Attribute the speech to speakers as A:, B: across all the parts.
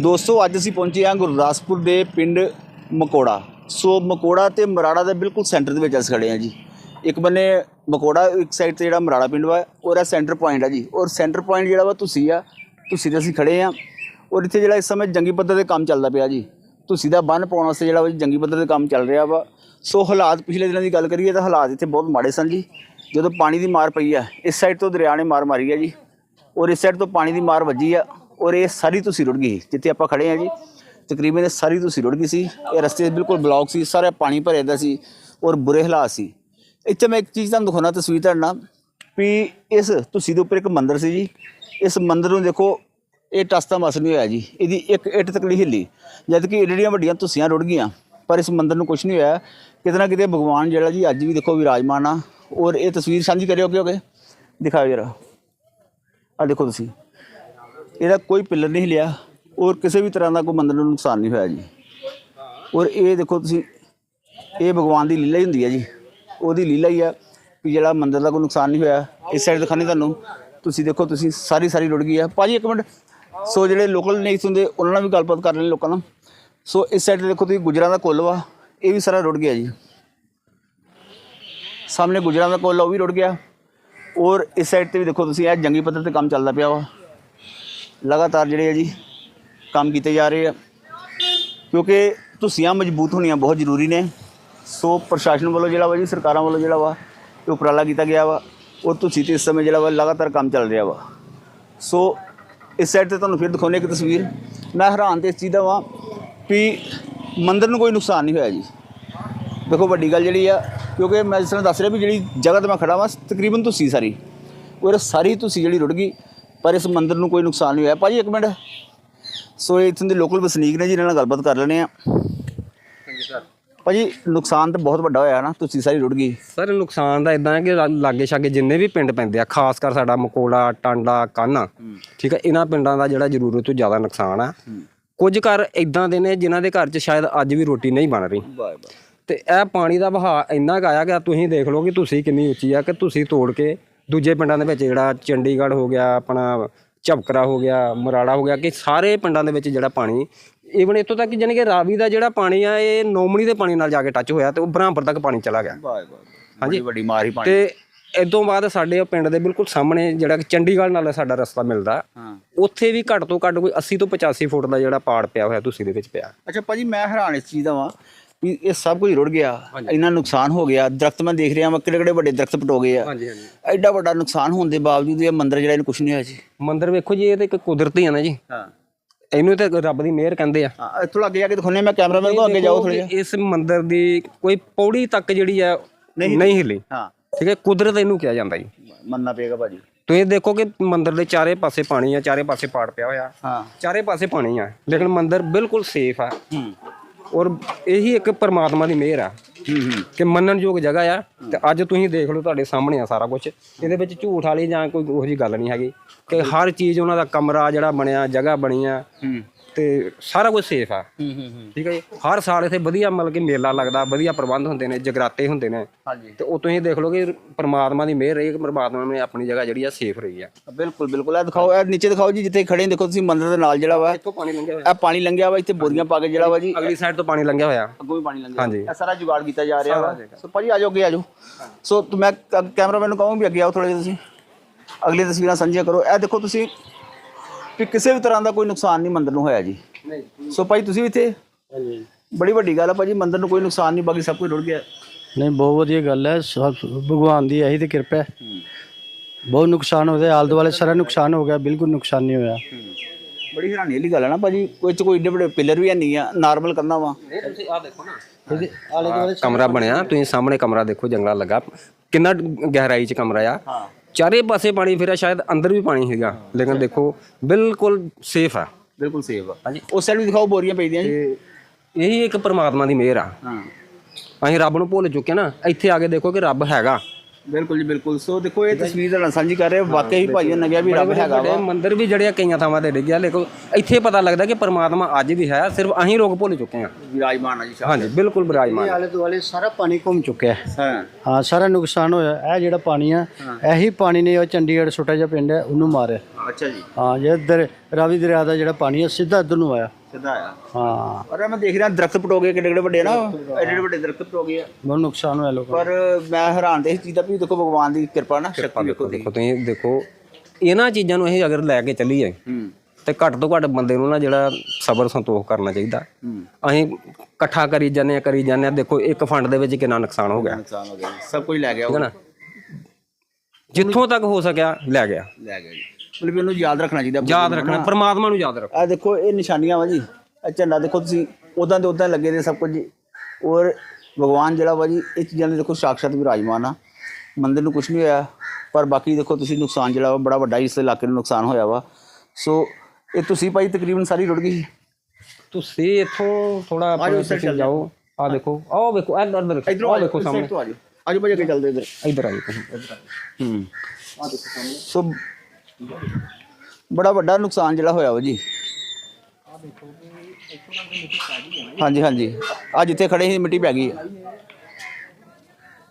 A: ਦੋਸਤੋ, ਅੱਜ ਅਸੀਂ ਪਹੁੰਚੇ ਹਾਂ ਗੁਰਦਾਸਪੁਰ ਦੇ ਪਿੰਡ ਮਕੋੜਾ। ਸੋ ਮਕੋੜਾ ਤੇ ਮਰਾੜਾ ਦੇ ਬਿਲਕੁਲ ਸੈਂਟਰ ਦੇ ਵਿੱਚ ਅਸੀਂ ਖੜੇ ਹਾਂ ਜੀ। ਇੱਕ ਬੰਨੇ ਮਕੋੜਾ, ਇੱਕ ਸਾਈਡ ਤੇ ਜਿਹੜਾ ਮਰਾੜਾ ਪਿੰਡ ਵਾ, ਔਰ ਇਹ ਸੈਂਟਰ ਪੁਆਇੰਟ ਆ ਜੀ। ਔਰ ਸੈਂਟਰ ਪੁਆਇੰਟ ਜਿਹੜਾ ਵਾ ਤੁਸੀਂ ਆ, ਤੁਸੀਂ ਤੇ ਅਸੀਂ ਖੜੇ ਹਾਂ। ਔਰ ਇੱਥੇ ਜਿਹੜਾ ਇਸ ਸਮੇਂ ਜੰਗੀ ਪੱਧਰ ਤੇ ਕੰਮ ਚੱਲਦਾ ਪਿਆ ਜੀ। ਤੁਸੀਂ ਦਾ ਬੰਨ ਪਾਉਣ ਵਾਸਤੇ ਜਿਹੜਾ ਵਾ ਜੰਗੀ ਪੱਧਰ ਤੇ ਕੰਮ ਚੱਲ ਰਿਹਾ ਵਾ। ਸੋ ਹਾਲਾਤ ਪਿਛਲੇ ਦਿਨਾਂ ਦੀ ਗੱਲ ਕਰੀਏ ਤਾਂ ਹਾਲਾਤ ਇੱਥੇ ਬਹੁਤ ਮਾੜੇ ਸਨ ਜੀ। ਜਦੋਂ ਪਾਣੀ ਦੀ ਮਾਰ ਪਈ ਆ, ਇਸ ਸਾਈਡ ਤੋਂ ਦਰਿਆ ਨੇ ਮਾਰ ਮਾਰੀ ਆ ਜੀ। ਔਰ ਇਸ ਸਾਈਡ ਤੋਂ ਪਾਣੀ ਦੀ ਮਾਰ ਵੱਜੀ ਆ। ਔਰ ਇਹ ਸਾਰੀ ਤੁਸੀਂ ਰੁੜ ਗਈ ਜਿੱਥੇ ਆਪਾਂ ਖੜੇ ਆ ਜੀ, ਤਕਰੀਬਨ ਇਹ ਸਾਰੀ ਤੁਸੀਂ ਰੁੜ ਗਈ ਸੀ। ਇਹ ਰਸਤੇ ਬਿਲਕੁਲ ਬਲੌਕ ਸੀ, ਸਾਰਾ ਪਾਣੀ ਭਰਿਆ ਦਾ ਸੀ ਔਰ ਬੁਰੇ ਹਾਲਾਤ ਸੀ। ਇੱਥੇ ਮੈਂ ਇੱਕ ਚੀਜ਼ ਤੁਹਾਨੂੰ ਦਿਖਾਉਣਾ, ਤਸਵੀਰ ਤੁਹਾਡੇ ਨਾਲ, ਵੀ ਇਸ ਤੁਸੀਂ ਦੇ ਉੱਪਰ ਇੱਕ ਮੰਦਿਰ ਸੀ ਜੀ। ਇਸ ਮੰਦਿਰ ਨੂੰ ਦੇਖੋ, ਇਹ ਟਸਤਾ ਮਸ ਨਹੀਂ ਹੋਇਆ ਜੀ। ਇਹਦੀ ਇੱਕ ਇੱਟ ਤੱਕ ਨਹੀਂ ਹਿੱਲੀ ਜਦ ਕਿ ਏਡੀਆਂ ਵੱਡੀਆਂ ਤੁਸੀਆਂ ਰੁੜ ਗਈਆਂ, ਪਰ ਇਸ ਮੰਦਿਰ ਨੂੰ ਕੁਝ ਨਹੀਂ ਹੋਇਆ। ਕਿਤੇ ਨਾ ਕਿਤੇ ਭਗਵਾਨ ਜਿਹੜਾ ਜੀ, ਅੱਜ ਵੀ ਦੇਖੋ ਵਿਰਾਜਮਾਨ ਆ। ਔਰ ਇਹ ਤਸਵੀਰ ਸਾਂਝੀ ਕਰਿਓ ਕਿਉਂਕਿ, ਦਿਖਾਓ ਜਰਾ। ਆ ਦੇਖੋ ਤੁਸੀਂ। ਇਹਦਾ ਕੋਈ ਪਿੱਲਰ ਨਹੀਂ ਲਿਆ ਔਰ ਕਿਸੇ ਵੀ ਤਰ੍ਹਾਂ ਦਾ ਕੋਈ ਮੰਦਰ ਨੂੰ ਨੁਕਸਾਨ ਨਹੀਂ ਹੋਇਆ ਜੀ। ਔਰ ਇਹ ਦੇਖੋ ਤੁਸੀਂ, ਇਹ ਭਗਵਾਨ ਦੀ ਲੀਲਾ ਹੀ ਹੁੰਦੀ ਹੈ ਜੀ। ਉਹਦੀ ਲੀਲਾ ਹੀ ਆ ਕਿ ਜਿਹੜਾ ਮੰਦਰ ਦਾ ਕੋਈ ਨੁਕਸਾਨ ਨਹੀਂ ਹੋਇਆ। ਇਸ ਸਾਈਡ ਦਿਖਾਣੇ ਤੁਹਾਨੂੰ। ਤੁਸੀਂ ਦੇਖੋ, ਤੁਸੀਂ ਸਾਰੀ ਸਾਰੀ ਰੁੜ ਗਈ ਆ। ਭਾਜੀ, ਇੱਕ ਮਿੰਟ। ਸੋ ਜਿਹੜੇ ਲੋਕਲ ਨਹੀਂ ਹੁੰਦੇ, ਉਹਨਾਂ ਨਾਲ ਵੀ ਗੱਲਬਾਤ ਕਰ ਲੈਣ ਲੋਕਾਂ ਨਾਲ। ਸੋ ਇਸ ਸਾਈਡ ਤੇ ਦੇਖੋ ਤੁਸੀਂ, ਗੁਜਰਾਂ ਦਾ ਕੁੱਲ ਵਾ, ਇਹ ਵੀ ਸਾਰਾ ਰੁੜ ਗਿਆ ਜੀ। ਸਾਹਮਣੇ ਗੁਜਰਾਂ ਦਾ ਕੁੱਲ ਉਹ ਵੀ ਰੁੜ ਗਿਆ। ਔਰ ਇਸ ਸਾਈਡ ਤੇ ਵੀ ਦੇਖੋ ਤੁਸੀਂ, ਇਹ ਜੰਗੀ ਪੱਧਰ ਤੇ ਕੰਮ ਚੱਲਦਾ ਪਿਆ ਵਾ। ਲਗਾਤਾਰ ਜਿਹੜੇ ਆ ਜੀ ਕੰਮ ਕੀਤੇ ਜਾ ਰਹੇ ਆ। ਕਿਉਂਕਿ ਧੁੱਸੀਆਂ ਮਜ਼ਬੂਤ ਹੋਣੀਆਂ ਬਹੁਤ ਜ਼ਰੂਰੀ ਨੇ। ਸੋ ਪ੍ਰਸ਼ਾਸਨ ਵੱਲੋਂ ਜਿਹੜਾ ਵਾ ਜੀ, ਸਰਕਾਰਾਂ ਵੱਲੋਂ ਜਿਹੜਾ ਵਾ ਇਹ ਉਪਰਾਲਾ ਕੀਤਾ ਗਿਆ ਵਾ। ਔਰ ਤੁਸੀਂ ਤੇ ਇਸ ਸਮੇਂ ਜਿਹੜਾ ਵਾ ਲਗਾਤਾਰ ਕੰਮ ਚੱਲ ਰਿਹਾ ਵਾ। ਸੋ ਇਸ ਸਾਈਡ ਤੇ ਤੁਹਾਨੂੰ ਫਿਰ ਦਿਖਾਉਣੇ ਇੱਕ ਤਸਵੀਰ। ਮੈਂ ਹੈਰਾਨ ਤੇ ਇਸ ਚੀਜ਼ ਦਾ ਵਾਂ ਵੀ ਮੰਦਰ ਨੂੰ ਕੋਈ ਨੁਕਸਾਨ ਨਹੀਂ ਹੋਇਆ ਜੀ। ਦੇਖੋ ਵੱਡੀ ਗੱਲ ਜਿਹੜੀ ਆ, ਕਿਉਂਕਿ ਮੈਂ ਜਿਸ ਤਰ੍ਹਾਂ ਦੱਸ ਰਿਹਾ ਵੀ ਜਿਹੜੀ ਜਗ੍ਹਾ ਤੇ ਮੈਂ ਖੜਾ ਵਾਂ, ਤਕਰੀਬਨ ਤੁਸੀਂ ਸਾਰੀ। ਔਰ ਸਾਰੀ ਤੁਸੀਂ ਜਿਹੜੀ ਰੁੜ ਗਈ। ਪਰ ਇਸ ਮੰਦਿਰ ਨੂੰ ਕੋਈ ਨੁਕਸਾਨ ਨਹੀਂ ਹੋਇਆ। ਭਾਜੀ ਇੱਕ ਮਿੰਟ। ਸੋ ਇਹ ਇੱਥੋਂ ਦੇ ਲੋਕਲ ਵਸਨੀਕ ਨੇ ਜਿਹਨਾਂ ਨਾਲ ਗੱਲਬਾਤ ਕਰ ਲੈਣੇ ਆ।
B: ਹਾਂਜੀ ਸਰ
A: ਭਾਜੀ ਨੁਕਸਾਨ ਤਾਂ ਬਹੁਤ ਵੱਡਾ ਹੋਇਆ ਨਾ ਤੁਸੀਂ ਸਾਰੀ ਰੁੜ ਗਈ।
B: ਸਰ ਨੁਕਸਾਨ ਦਾ ਇਦਾਂ ਹੈ ਕਿ ਲਾ- ਲਾਗੇ ਛਾਗੇ ਜਿੰਨੇ ਵੀ ਪਿੰਡ ਪੈਂਦੇ ਆ ਖਾਸ ਕਰ ਸਾਡਾ ਮਕੋੜਾ ਟਾਂਡਾ ਕਾਨਾ ਠੀਕ ਹੈ ਇਹਨਾਂ ਪਿੰਡਾਂ ਦਾ ਜਿਹੜਾ ਜ਼ਰੂਰਤ ਤੋਂ ਜ਼ਿਆਦਾ ਨੁਕਸਾਨ ਆ। ਕੁਝ ਘਰ ਇਦਾਂ ਦੇ ਨੇ ਜਿਨ੍ਹਾਂ ਦੇ ਘਰ 'ਚ ਸ਼ਾਇਦ ਅੱਜ ਵੀ ਰੋਟੀ ਨਹੀਂ ਬਣ ਰਹੀ।
A: ਬਾਏ
B: ਤੇ ਇਹ ਪਾਣੀ ਦਾ ਵਹਾਅ ਇੰਨਾ ਕੁ ਆਇਆ ਕਿ ਤੁਸੀਂ ਦੇਖ ਲਓ ਕਿ ਤੁਸੀਂ ਕਿੰਨੀ ਉੱਚੀ ਆ ਕਿ ਤੁਸੀਂ ਤੋੜ ਕੇ ਦੂਜੇ ਪਿੰਡਾਂ ਦੇ ਵਿੱਚ ਜਿਹੜਾ ਚੰਡੀਗੜ੍ਹ ਹੋ ਗਿਆ ਆਪਣਾ ਝਬਕਰਾ ਹੋ ਗਿਆ ਮਰਾੜਾ ਹੋ ਗਿਆ ਕਿ ਸਾਰੇ ਪਿੰਡਾਂ ਦੇ ਵਿੱਚ ਜਿਹੜਾ ਪਾਣੀ ਈਵਨ ਇੱਥੋਂ ਤੱਕ ਜਾਣੀ ਕਿ ਰਾਵੀ ਦਾ ਜਿਹੜਾ ਪਾਣੀ ਆ ਇਹ ਨੋਮਣੀ ਦੇ ਪਾਣੀ ਨਾਲ ਜਾ ਕੇ ਟੱਚ ਹੋਇਆ ਤੇ ਉਹ ਬ੍ਰਹਮਪੁਰ ਤੱਕ ਪਾਣੀ ਚਲਾ ਗਿਆ।
A: ਹਾਂਜੀ। ਵੱਡੀ ਮਾਰ ਹੀ ਪਾਣੀ
B: ਤੇ ਇਦੋਂ ਬਾਅਦ ਸਾਡੇ ਪਿੰਡ ਦੇ ਬਿਲਕੁਲ ਸਾਹਮਣੇ ਜਿਹੜਾ ਚੰਡੀਗੜ੍ਹ ਨਾਲ ਸਾਡਾ ਰਸਤਾ ਮਿਲਦਾ।
A: ਹਾਂ।
B: ਉੱਥੇ ਵੀ ਘੱਟ ਤੋਂ ਘੱਟ ਕੋਈ 80 ਤੋਂ 85 ਫੁੱਟ ਦਾ ਜਿਹੜਾ ਪਾੜ ਪਿਆ ਹੋਇਆ ਤੁਸੀਂ ਦੇ ਵਿੱਚ ਪਿਆ।
A: ਅੱਛਾ ਭਾਜੀ ਮੈਂ ਹੈਰਾਨ ਇਸ ਚੀਜ਼ ਦਾ ਵਾਂ ਵੀ ਇਹ ਸਭ ਕੁਝ ਰੁੜ ਗਿਆ। ਇੰਨਾ ਨੁਕਸਾਨ ਹੋ ਗਿਆ। ਦਰਖਤ ਮੈਂ ਦੇਖ ਰਿਹਾ ਵਾਂ ਕਿਹੜੇ ਕਿਹੜੇ ਵੱਡੇ ਦਰਖਤ ਪਟੋ ਗਏ ਆ।
B: ਹਾਂਜੀ ਹਾਂਜੀ।
A: ਐਡਾ ਵੱਡਾ ਨੁਕਸਾਨ ਹੋਣ ਦੇ ਬਾਵਜੂਦ ਇਹ ਮੰਦਿਰ ਜਿਹੜਾ ਇਹਨੂੰ ਕੁਝ ਨਹੀਂ ਹੋਇਆ ਜੀ।
B: ਮੰਦਿਰ ਵੇਖੋ ਜੀ ਇਹ ਤਾਂ ਇੱਕ ਕੁਦਰਤੀ ਆ ਨਾ ਜੀ।
A: ਹਾਂ।
B: ਇਹਨੂੰ ਤੇ ਰੱਬ ਦੀ ਮਿਹਰ ਕਹਿੰਦੇ ਆ।
A: ਥੋੜਾ ਅੱਗੇ ਜਾ ਕੇ ਦਿਖਾਉਣੇ ਮੈਂ ਕੈਮਰਾਮੈਨ ਕੋ ਅੱਗੇ ਜਾਓ ਥੋੜਾ
B: ਇਸ ਮੰਦਿਰ ਦੀ ਕੋਈ ਪੌੜੀ ਤੱਕ ਜਿਹੜੀ ਆ ਨਹੀਂ ਹਿੱਲੀ।
A: ਹਾਂ।
B: ਠੀਕ ਹੈ ਕੁਦਰਤ ਇਹਨੂੰ ਕਿਹਾ ਜਾਂਦਾ ਜੀ।
A: ਮੰਨਣਾ ਪਏਗਾ ਭਾਜੀ।
B: ਤੁਸੀਂ ਦੇਖੋ ਕਿ ਮੰਦਿਰ ਦੇ ਚਾਰੇ ਪਾਸੇ ਪਾਣੀ ਆ ਚਾਰੇ ਪਾਸੇ ਪਾੜ ਪਿਆ ਹੋਇਆ।
A: ਹਾਂ।
B: ਚਾਰੇ ਪਾਸੇ ਪਾਣੀ ਆ। ਲੇਕਿਨ ਮੰਦਿਰ ਬਿਲਕੁਲ ਸੇਫ ਆ।
A: ਹੂੰ।
B: ਔਰ ਇਹੀ ਇੱਕ ਪਰਮਾਤਮਾ ਦੀ ਮਿਹਰ ਆ। ਕਿ ਮੰਨਣਯੋਗ ਜਗ੍ਹਾ ਆ ਤੇ ਅੱਜ ਤੁਸੀਂ ਦੇਖ ਲਓ ਤੁਹਾਡੇ ਸਾਹਮਣੇ ਆ ਸਾਰਾ ਕੁਝ ਇਹਦੇ ਵਿੱਚ ਝੂਠ ਵਾਲੀ ਜਾਂ ਕੋਈ ਉਹੋ ਜਿਹੀ ਗੱਲ ਨਹੀਂ ਹੈਗੀ। ਕਿ ਹਰ ਚੀਜ਼ ਉਹਨਾਂ ਦਾ ਕਮਰਾ ਜਿਹੜਾ ਬਣਿਆ ਜਗ੍ਹਾ ਬਣੀ ਆ। ਤੇ ਸਾਰਾ ਕੁਝ ਸੇਫ ਆ।
A: ਹੂੰ ਹੂੰ
B: ਠੀਕ ਹੈ ਜੀ? ਹਰ ਸਾਲ ਇੱਥੇ ਵਧੀਆ ਮਤਲਬ ਕਿ ਮੇਲਾ ਲੱਗਦਾ ਵਧੀਆ ਪ੍ਰਬੰਧ ਹੁੰਦੇ ਨੇ ਜਗਰਾਤੇ ਹੁੰਦੇ ਨੇ।
A: ਹਾਂਜੀ।
B: ਤੇ ਉਹ ਤੁਸੀਂ ਦੇਖ ਲਓ ਕਿ ਪਰਮਾਤਮਾ ਦੀ ਮਿਹਰ ਰਹੀ ਕਿ ਪਰਮਾਤਮਾ ਨੇ ਆਪਣੀ ਜਗ੍ਹਾ ਜਿਹੜੀ ਆ ਸੇਫ ਰਹੀ ਆ।
A: ਬਿਲਕੁਲ ਬਿਲਕੁਲ। ਇਹ ਦਿਖਾਓ ਇਹ ਨੀਚੇ ਦਿਖਾਓ ਜੀ ਜਿੱਥੇ ਖੜੇ ਦੇਖੋ ਤੁਸੀਂ ਮੰਦਿਰ ਦੇ ਨਾਲ ਜਿਹੜਾ ਵਾ।
B: ਇੱਥੋਂ ਪਾਣੀ ਲੰਘਿਆ ਹੋਇਆ।
A: ਇਹ ਪਾਣੀ ਲੰਘਿਆ ਵਾ ਇੱਥੇ ਬੋਰੀਆਂ ਪਾ ਕੇ ਜਿਹੜਾ ਵਾ ਜੀ।
B: ਅਗਲੀ ਸਾਈਡ ਤੋਂ ਪਾਣੀ ਲੰਘਿਆ ਹੋਇਆ।
A: ਅੱਗੋਂ ਵੀ ਪਾਣੀ ਲੰਘਿਆ।
B: ਹਾਂਜੀ।
A: ਇਹ ਸਾਰਾ ਜੁਗਾੜ ਕੀਤਾ ਜਾ ਰਿਹਾ ਵਾ। ਸੋ ਭਾਜੀ ਆਜੋ ਅੱਗੇ ਆਜੋ ਸੋ ਤੇ ਮੈਂ ਕ- ਕੈਮਰਾਮੈਨ ਨੂੰ ਕਹਾਂ ਵੀ ਅੱਗੇ ਆਓ ਥੋੜਾ ਜਿਹਾ ਤੁਸੀਂ। ਅਗਲੀ ਤਸਵੀਰਾਂ ਸਾਂਝੀਆਂ ਕਰੋ। ਇਹ ਦੇਖੋ ਤੁਸੀਂ ਕਿ ਕਿਸੇ ਵੀ ਤਰ੍ਹਾਂ ਦਾ ਕੋਈ ਨੁਕਸਾਨ ਨਹੀਂ ਮੰਦਿਰ ਨੂੰ ਹੋਇਆ ਜੀ।
B: ਨਹੀਂ
A: ਸੋ ਭਾਈ ਤੁਸੀਂ ਵੀ ਇੱਥੇ
B: ਹਾਂਜੀ
A: ਬੜੀ ਵੱਡੀ ਗੱਲ ਆ ਭਾਜੀ ਮੰਦਿਰ ਨੂੰ ਕੋਈ ਨੁਕਸਾਨ ਨਹੀਂ ਬਾਕੀ ਸਭ ਕੁਝ ਰੁੜ ਗਿਆ।
C: ਨਹੀਂ ਬਹੁਤ ਵਧੀਆ ਗੱਲ ਹੈ ਸਭ ਭਗਵਾਨ ਦੀ ਇਹੀ ਤੇ ਕਿਰਪਾ ਹੈ। ਬਹੁਤ ਨੁਕਸਾਨ ਹੋ ਗਿਆ ਆਲ ਦੁਆਲੇ ਸਾਰਾ ਨੁਕਸਾਨ ਹੋ ਗਿਆ ਬਿਲਕੁਲ ਨੁਕਸਾਨ ਨਹੀਂ ਹੋਇਆ।
A: ਬੜੀ ਹੈਰਾਨੀ ਵਾਲੀ ਗੱਲ ਹੈ ਨਾ ਭਾਜੀ ਕੋਈ ਚ ਕੋਈ ਏਡੇ ਵੱਡੇ ਪਿੱਲਰ ਵੀ ਨਹੀਂ ਆ ਨਾਰਮਲ ਕਰਨਾ ਵਾ।
B: ਤੁਸੀਂ ਆ ਦੇਖੋ ਨਾ।
C: ਇਹਦੇ ਆਲੇ ਦੁਆਲੇ
B: ਕਮਰਾ ਬਣਿਆ ਤੁਸੀਂ ਸਾਹਮਣੇ ਕਮਰਾ ਦੇਖੋ ਜੰਗਲਾ ਲੱਗਾ। ਕਿੰਨਾ ਗਹਿਰਾਈ 'ਚ ਕਮਰਾ ਆ।
A: ਹਾਂ।
B: ਚਾਰੇ ਪਾਸੇ ਪਾਣੀ ਫਿਰਿਆ ਸ਼ਾਇਦ ਅੰਦਰ ਵੀ ਪਾਣੀ ਹੈਗਾ। ਲੇਕਿਨ ਦੇਖੋ ਬਿਲਕੁਲ ਸੇਫ ਆ।
A: ਬਿਲਕੁਲ ਸੇਫ ਆ। ਹਾਂਜੀ। ਉਸ ਸਾਈਡ ਵੀ ਦਿਖਾਓ ਬੋਰੀਆਂ ਪਈਆਂ ਜੀ।
B: ਇਹੀ ਇੱਕ ਪਰਮਾਤਮਾ ਦੀ ਮਿਹਰ ਆ।
A: ਹਾਂ।
B: ਅਸੀਂ ਰੱਬ ਨੂੰ ਭੁੱਲ ਚੁੱਕੇ ਨਾ। ਇੱਥੇ ਆ ਕੇ ਦੇਖੋ ਕਿ ਰੱਬ ਹੈਗਾ।
A: ਬਿਲਕੁਲ ਜੀ ਬਿਲਕੁਲ। ਸੋ ਦੇਖੋ ਇਹ ਤਸਵੀਰ ਦਾ ਸਾਂਝੀ ਕਰ ਰਹੇ ਹੋ। ਵਾਕਈ ਭਾਈ ਨੇ ਕਿਹਾ ਵੀ ਰੱਬ ਹੈਗਾ ਵਾ।
B: ਮੰਦਿਰ ਵੀ ਜਿਹੜੇ ਆ ਕਈਆਂ ਥਾਵਾਂ ਤੇ ਡਿੱਗਿਆ ਲੇਕਿਨ ਇੱਥੇ ਪਤਾ ਲੱਗਦਾ ਕਿ ਪਰਮਾਤਮਾ ਅੱਜ ਵੀ ਹੈ ਸਿਰਫ ਅਸੀਂ ਲੋਕ ਭੁੱਲ ਚੁੱਕੇ ਹਾਂ।
A: ਵਿਰਾਜਮਾਨ ਆ ਜੀ
B: ਹਾਂਜੀ ਬਿਲਕੁਲ ਬਿਰਾਜਮਾਨ
C: ਆਲੇ ਦੁਆਲੇ ਸਾਰਾ ਪਾਣੀ ਘੁੰਮ ਚੁੱਕਿਆ ਹੈ।
A: ਹਾਂ।
C: ਹਾਂ ਸਾਰਾ ਨੁਕਸਾਨ ਹੋਇਆ। ਇਹ ਜਿਹੜਾ ਪਾਣੀ ਆ ਇਹੀ ਪਾਣੀ ਨੇ ਉਹ ਚੰਡੀਗੜ੍ਹ ਛੋਟਾ ਜਿਹਾ ਪਿੰਡ ਹੈ ਉਹਨੂੰ ਮਾਰਿਆ।
A: ਅੱਛਾ ਜੀ।
C: ਹਾਂ ਜੇ ਇੱਧਰ ਰਾਵੀ ਦਰਿਆ ਦਾ ਜਿਹੜਾ ਪਾਣੀ ਹੈ ਸਿੱਧਾ ਇੱਧਰ ਨੂੰ ਆਇਆ।
A: ਸਿੱਧਾ ਆ
C: ਹਾਂ।
A: ਔਰ ਮੈਂ ਦੇਖ ਰਿਹਾ ਦਰਖਤ ਪਟੋਗੇ ਕਿੱਡੇ ਕਿੱਡੇ ਵੱਡੇ ਨਾ ਐਡੇ ਐਡੇ ਵੱਡੇ ਦਰਖਤ ਪਟੋਗੇ ਆ।
C: ਬਹੁਤ ਨੁਕਸਾਨ ਹੋਇਆ ਲੋਕਾਂ
A: ਪਰ ਮੈਂ ਹੈਰਾਨ ਤੇ ਇਸ ਚੀਜ਼ ਦਾ ਵੀ ਦੇਖੋ ਭਗਵਾਨ ਦੀ ਕਿਰਪਾ ਨਾ ਸ਼ਕਤੀ ਵੇਖੋ ਦੀ
B: ਦੇਖੋ ਤੁਸੀਂ ਦੇਖੋ ਇਹਨਾਂ ਚੀਜ਼ਾਂ ਨੂੰ ਅਸੀਂ ਅਗਰ ਲੈ ਕੇ ਚੱਲੀਏ
A: ਹੂੰ।
B: ਤੇ ਘੱਟ ਤੋਂ ਘੱਟ ਬੰਦੇ ਨੂੰ ਨਾ ਜਿਹੜਾ ਸਬਰ ਸੰਤੋਖ ਕਰਨਾ ਚਾਹੀਦਾ।
A: ਹੂੰ।
B: ਅਸੀਂ ਇਕੱਠਾ ਕਰੀ ਜਾਂਦੇ ਆ ਕਰੀ ਜਾਂਦੇ ਆ ਦੇਖੋ ਇੱਕ ਫੰਡ ਦੇ ਵਿੱਚ ਕਿੰਨਾ ਨੁਕਸਾਨ ਹੋ ਗਿਆ।
A: ਨੁਕਸਾਨ ਹੋ ਗਿਆ। ਸਭ ਕੁਝ ਲੈ ਗਿਆ
B: ਠੀਕ ਹੈ
A: ਉਹ।
B: ਨਾ? ਜਿੱਥੋਂ ਤੱਕ ਹੋ ਸਕਿਆ ਲੈ ਗਿਆ।
A: ਲੈ ਗਿਆ ਜੀ। ਮਤਲਬ ਉਹਨੂੰ ਯਾਦ ਰੱਖਣਾ ਚਾਹੀਦਾ
B: ਯਾਦ ਰੱਖਣਾ ਪਰਮਾਤਮਾ ਨੂੰ ਯਾਦ ਰੱਖੋ।
A: ਆ ਦੇਖੋ ਇਹ ਨਿਸ਼ਾਨੀਆਂ ਵਾ ਜੀ। ਇਹ ਝੰਡਾ ਦੇਖੋ ਤੁਸੀਂ ਉਦਾਂ ਦੇ ਉਦਾਂ ਲੱਗੇ ਦੇ ਸਭ ਕੁਝ ਜੀ। ਔਰ ਭਗਵਾਨ ਜਿਹੜਾ ਵਾ ਜੀ ਇਹ ਚੀਜ਼ਾਂ ਦੇ ਦੇਖੋ ਸਾਕਸ਼ਾਤ ਵਿਰਾਜਮਾਨ ਆ। ਮੰਦਿਰ ਨੂੰ ਕੁਝ ਨਹੀਂ ਹੋਇਆ ਪਰ ਬਾਕੀ ਦੇਖੋ ਤੁਸੀਂ ਨੁਕਸਾਨ ਜਿਹੜਾ ਵਾ ਬੜਾ ਵੱਡਾ ਇਸ ਇਲਾਕੇ ਨੂੰ ਨੁਕਸਾਨ ਹੋਇਆ ਵਾ। ਸੋ ਇਹ ਤੁਸੀਂ ਭਾਈ ਤਕਰੀਬਨ ਸਾਰੀ ਰੁੜ ਗਈ
B: ਤੁਸੀਂ ਇੱਥੋਂ ਥੋੜਾ ਆਪਣੇ ਤੁਸੀਂ ਜਾਓ। ਆ ਦੇਖੋ ਆਹ ਵੇਖੋ ਇੱਧਰ ਇੱਧਰ ਦੇਖੋ ਆਹ ਦੇਖੋ ਸਾਹਮਣੇ।
A: ਆਜੋ। ਆਜੋ ਭਾਈ ਅੱਗੇ ਚੱਲਦੇ ਇਧਰ।
B: ਇੱਧਰ ਆ ਦੇਖੋ
A: ਹੂੰ ਸੋ ਬੜਾ ਵੱਡਾ ਨੁਕਸਾਨ ਜਿਹੜਾ ਹੋਇਆ ਵਾ ਜੀ ਹਾਂਜੀ ਹਾਂਜੀ ਆ ਜਿੱਥੇ ਖੜੇ ਸੀ ਮਿੱਟੀ ਪੈ ਗਈ ਆ।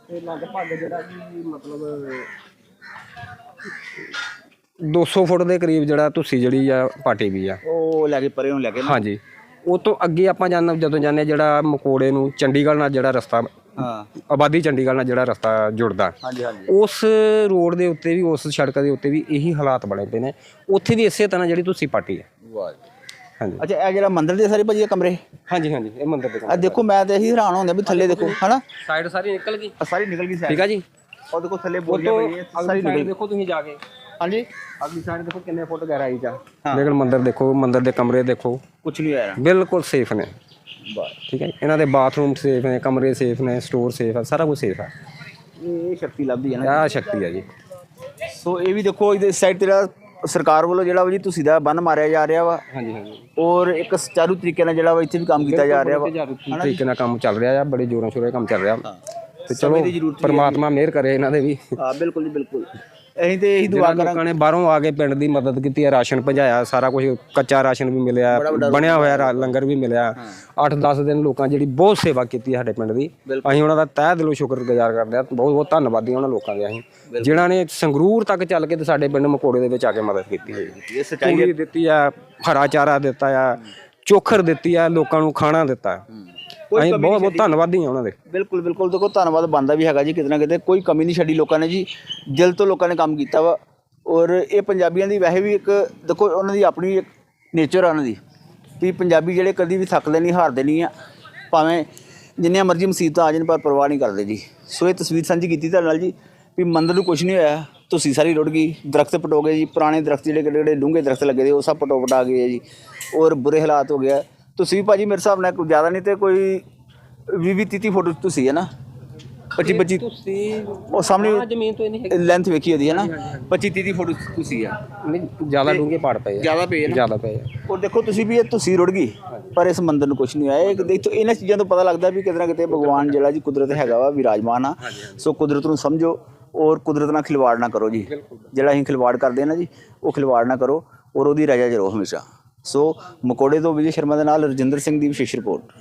B: ਇਹ ਲਗਭਗ ਜਿਹੜਾ ਕਿ ਮਤਲਬ 200 ਫੁੱਟ ਦੇ ਕਰੀਬ ਜਿਹੜਾ ਤੁਸੀਂ ਜਿਹੜੀ ਆ ਪਾਟੀ ਵੀ ਆ
A: ਉਹ ਲੈ ਕੇ ਪਰੇ ਨੂੰ ਲੈ ਕੇ ਨਾ।
B: ਹਾਂਜੀ ਉਹ ਤੋਂ ਅੱਗੇ ਆਪਾਂ ਜਾਂਦੇ ਜਦੋਂ ਜਾਂਦੇ ਹਾਂ ਜਿਹੜਾ ਮਕੋੜੇ ਨੂੰ ਚੰਡੀਗੜ੍ਹ ਨਾਲ ਜਿਹੜਾ ਰਸਤਾ
A: ਹਾਂ।
B: ਆਬਾਦੀ ਚੰਡੀਗੜ੍ਹ ਨਾਲ ਜਿਹੜਾ ਰਸਤਾ ਜੁੜਦਾ
A: ਹਾਂਜੀ ਹਾਂਜੀ।
B: ਉਸ ਰੋਡ ਦੇ ਉੱਤੇ ਵੀ ਉਸ ਸੜਕ ਦੇ ਉੱਤੇ ਵੀ ਇਹੀ ਹਾਲਾਤ ਬਣੇ ਪਏ ਨੇ। ਉੱਥੇ ਵੀ ਇਸੇ ਤਰ੍ਹਾਂ ਜਿਹੜੀ ਤੁਸੀਂ ਪਾਟੀ ਹੈ।
A: ਵਾਹ
B: ਹਾਂਜੀ।
A: ਅੱਛਾ ਇਹ ਜਿਹੜਾ ਮੰਦਿਰ ਦੇ ਸਾਰੇ ਭਾਜੀ ਇਹ ਕਮਰੇ?
B: ਹਾਂਜੀ ਹਾਂਜੀ ਇਹ ਮੰਦਿਰ ਦੇ
A: ਆ ਦੇਖੋ ਮੈਂ ਤੇ ਇਹੀ ਹੈਰਾਨ ਹੁੰਦਾ ਵੀ ਥੱਲੇ ਦੇਖੋ ਹਨਾ?
B: ਸਾਈਡ ਸਾਰੀ ਨਿਕਲ ਗਈ।
A: ਆਹ ਸਾਰੀ ਨਿਕਲ ਗਈ ਸਾਈਡ।
B: ਠੀਕ ਆ ਜੀ।
A: ਉਹ ਦੇਖੋ ਥੱਲੇ ਬੋਰੀਆਂ ਪਈਆਂ ਸਾਰੀ ਨਿਕਲ
B: ਦੇਖੋ ਤੁਸੀਂ ਜਾ ਕੇ।
A: ਹਾਂਜੀ।
B: ਅਗਲੀ ਸਾਈਡ ਦੇਖੋ ਕਿੰਨੇ ਫੁੱਟ ਗਹਿਰਾਈ ਜਾ ਲੇਕਿਨ ਮੰਦਿਰ ਦੇਖੋ ਮੰਦਿਰ ਦੇ ਕਮਰੇ ਦੇਖੋ।
A: ਕੁਝ ਨਹੀਂ ਹੋਇਆ।
B: ਬਿਲਕੁਲ ਸੇਫ ਨੇ।
A: ਵਾਹ
B: ਠੀਕ ਹੈ ਜੀ। ਇਹਨਾਂ ਦੇ ਬਾਥਰੂਮ ਸੇਫ ਨੇ ਕਮਰੇ ਸੇਫ ਨੇ ਸਟੋਰ ਸੇਫ ਹੈ ਸਾਰਾ ਕੁਝ ਸੇਫ ਹੈ
A: ਇਹ ਸ਼ਕਤੀ ਲੱਭਦੀ ਹੈ ਨਾ।
B: ਆਹ ਸ਼ਕਤੀ ਹੈ ਜੀ।
A: ਸੋ ਇਹ ਵੀ ਦੇਖੋ ਇਹਦੇ ਸਾਈਡ ਤੇ ਜਿਹੜਾ ਸਰਕਾਰ ਵੱਲੋਂ ਜਿਹੜਾ ਵਾ ਜੀ ਤੁਸੀਂ ਦਾ ਬੰਨ ਮਾਰਿਆ ਜਾ ਰਿਹਾ ਵਾ।
B: ਹਾਂਜੀ ਹਾਂਜੀ।
A: ਔਰ ਇੱਕ ਸੁਚਾਰੂ ਤਰੀਕੇ ਨਾਲ ਜਿਹੜਾ ਵਾ ਇੱਥੇ ਵੀ ਕੰਮ ਕੀਤਾ ਜਾ ਰਿਹਾ ਵਾ।
B: ਤਰੀਕੇ ਨਾਲ ਕੰਮ ਚੱਲ ਰਿਹਾ ਆ ਬੜੇ ਜ਼ੋਰਾਂ ਸ਼ੋਰਾਂ ਕੰਮ ਚੱਲ ਰਿਹਾ। ਤੇ ਚਲੋ
A: ਜ਼ਰੂਰਤ
B: ਪਰਮਾਤਮਾ ਮਿਹਰ ਕਰੇ ਇਹਨਾਂ ਦੇ ਵੀ।
A: ਹਾਂ ਬਿਲਕੁਲ ਜੀ ਬਿਲਕੁਲ। ਅਸੀਂ ਤੇ ਇਹੀ ਦੁਆ
B: ਜਿਹੜਾ ਲੋਕਾਂ ਨੇ ਬਾਹਰੋਂ ਆ ਕੇ ਪਿੰਡ ਦੀ ਮਦਦ ਕੀਤੀ ਹੈ ਰਾਸ਼ਨ ਪਹੁੰਚਾਇਆ ਸਾਰਾ ਕੁਝ ਕੱਚਾ ਰਾਸ਼ਨ ਵੀ ਮਿਲਿਆ ਬਣਿਆ ਹੋਇਆ ਰਾ- ਲੰਗਰ ਵੀ ਮਿਲਿਆ। 8-10 ਦਿਨ ਲੋਕਾਂ ਜਿਹੜੀ ਬਹੁਤ ਸੇਵਾ ਕੀਤੀ ਹੈ ਸਾਡੇ ਪਿੰਡ ਦੀ। ਅਸੀਂ ਉਹਨਾਂ ਦਾ ਤਹਿ ਦਿਲੋਂ ਸ਼ੁਕਰਗੁਜ਼ਾਰ ਕਰਦੇ ਹਾਂ। ਬਹੁਤ ਬਹੁਤ ਧੰਨਵਾਦੀ ਹਾਂ ਉਹਨਾਂ ਲੋਕਾਂ ਦੇ ਅਸੀਂ। ਜਿਨ੍ਹਾਂ ਨੇ ਸੰਗਰੂਰ ਤੱਕ ਚੱਲ ਕੇ ਤੇ ਸਾਡੇ ਪਿੰਡ ਮਕੋੜੇ ਦੇ ਵਿੱਚ ਆ ਕੇ ਮਦਦ ਕੀਤੀ ਹੈ।
A: ਇਹ ਸੱਚਾਈ
B: ਦਿੱਤੀ ਆ ਹਰਾ ਚਾਰਾ ਦਿੱਤਾ ਆ ਚੋਖਰ ਦਿੱਤੀ ਆ ਲੋਕਾਂ ਨੂੰ ਖਾਣਾ ਦਿੱਤਾ ਅਸੀਂ ਬਹੁਤ ਬਹੁਤ ਧੰਨਵਾਦੀ ਹਾਂ ਉਹਨਾਂ ਦੇ।
A: ਬਿਲਕੁਲ ਬਿਲਕੁਲ। ਦੇਖੋ ਧੰਨਵਾਦ ਬੰਦਾ ਵੀ ਹੈਗਾ ਜੀ ਕਿਤੇ ਨਾ ਕਿਤੇ। ਕੋਈ ਕਮੀ ਨਹੀਂ ਛੱਡੀ ਲੋਕਾਂ ਨੇ ਜੀ। ਦਿਲ ਤੋਂ ਲੋਕਾਂ ਨੇ ਕੰਮ ਕੀਤਾ ਵਾ। ਔਰ ਇਹ ਪੰਜਾਬੀਆਂ ਦੀ ਵੈਸੇ ਵੀ ਇੱਕ ਦੇਖੋ ਉਹਨਾਂ ਦੀ ਆਪਣੀ ਇੱਕ ਨੇਚਰ ਆ ਉਹਨਾਂ ਦੀ। ਵੀ ਪੰਜਾਬੀ ਜਿਹੜੇ ਕਦੀ ਵੀ ਥੱਕਦੇ ਨਹੀਂ ਹਾਰਦੇ ਨਹੀਂ ਆ। ਭਾਵੇਂ ਜਿੰਨੀਆਂ ਮਰਜ਼ੀ ਮੁਸੀਬਤਾਂ ਆ ਜਾਣ ਪਰ ਪਰਵਾਹ ਨਹੀਂ ਕਰਦੇ ਜੀ। ਸੋ ਇਹ ਤਸਵੀਰ ਸਾਂਝੀ ਕੀਤੀ ਤੁਹਾਡੇ ਨਾਲ ਜੀ ਵੀ ਮੰਦਰ ਨੂੰ ਕੁਝ ਨਹੀਂ ਹੋਇਆ। ਤੁਸੀਂ ਸਾਰੀ ਰੁੜ ਗਈ ਦਰਖਤ ਪਟੋ ਗਏ ਜੀ। ਪੁਰਾਣੇ ਦਰਖਤ ਜਿਹੜੇ ਕਿਹੜੇ ਕਿਹੜੇ ਡੂੰਘੇ ਦਰਖਤ ਲੱਗੇ ਦੇ ਉਹ ਸਭ ਪਟੋ ਪਟਾ ਗਏ ਆ ਜੀ। ਔਰ ਬੁਰੇ ਹਾਲਾਤ ਹੋ ਗਿਆ ਤੁਸੀਂ ਵੀ ਭਾਜੀ ਮੇਰੇ ਹਿਸਾਬ ਨਾਲ ਕੋਈ ਜ਼ਿਆਦਾ ਨਹੀਂ ਤੇ ਕੋਈ 20 20 30 ਫੁੱਟ ਤੁਸੀਂ ਹੈ ਨਾ? 25 25
B: ਤੁਸੀਂ
A: ਉਹ ਸਾਹਮਣੇ
B: ਜ਼ਮੀਨ ਤੋਂ ਨਹੀਂ
A: ਲੈਂਥ ਵੇਖੀ ਉਹਦੀ ਹੈ ਨਾ? 25 30 ਫੁੱਟ ਤੁਸੀਂ ਆ।
B: ਨਹੀਂ ਜ਼ਿਆਦਾ ਡੂੰਘੇ ਪਾੜ ਪਏ ਆ।
A: ਜ਼ਿਆਦਾ ਪਏ ਆ ਨਾ?
B: ਜ਼ਿਆਦਾ ਪਏ ਆ।
A: ਔਰ ਦੇਖੋ ਤੁਸੀਂ ਵੀ ਇਹ ਤੁਸੀਂ ਰੁੜ ਗਈ ਪਰ ਇਸ ਮੰਦਰ ਨੂੰ ਕੁਝ ਨਹੀਂ ਆਇਆ ਇਹ ਦੇਖੋ ਇਹਨਾਂ ਚੀਜ਼ਾਂ ਤੋਂ ਪਤਾ ਲੱਗਦਾ ਵੀ ਕਿਤੇ ਨਾ ਕਿਤੇ ਭਗਵਾਨ ਜਿਹੜਾ ਜੀ ਕੁਦਰਤ ਹੈਗਾ ਵਾ ਵਿਰਾਜਮਾਨ ਆ। ਸੋ ਕੁਦਰਤ ਨੂੰ ਸਮਝੋ ਔਰ ਕੁਦਰਤ ਨਾਲ ਖਿਲਵਾੜ ਨਾ ਕਰੋ ਜੀ। ਜਿਹੜਾ ਅਸੀਂ ਖਿਲਵਾੜ ਕਰਦੇ ਹਾਂ ਨਾ ਜੀ ਉਹ ਖਿਲਵਾੜ ਨਾ ਕਰੋ ਔਰ ਉਹਦੀ ਰਜਾ ਰਹੋ ਹਮੇਸ਼ਾ। ਸੋ ਮਕੋੜੇ ਤੋਂ ਵਿਜੇ ਸ਼ਰਮਾ ਦੇ ਨਾਲ ਰਜਿੰਦਰ ਸਿੰਘ ਦੀ ਵਿਸ਼ੇਸ਼ ਰਿਪੋਰਟ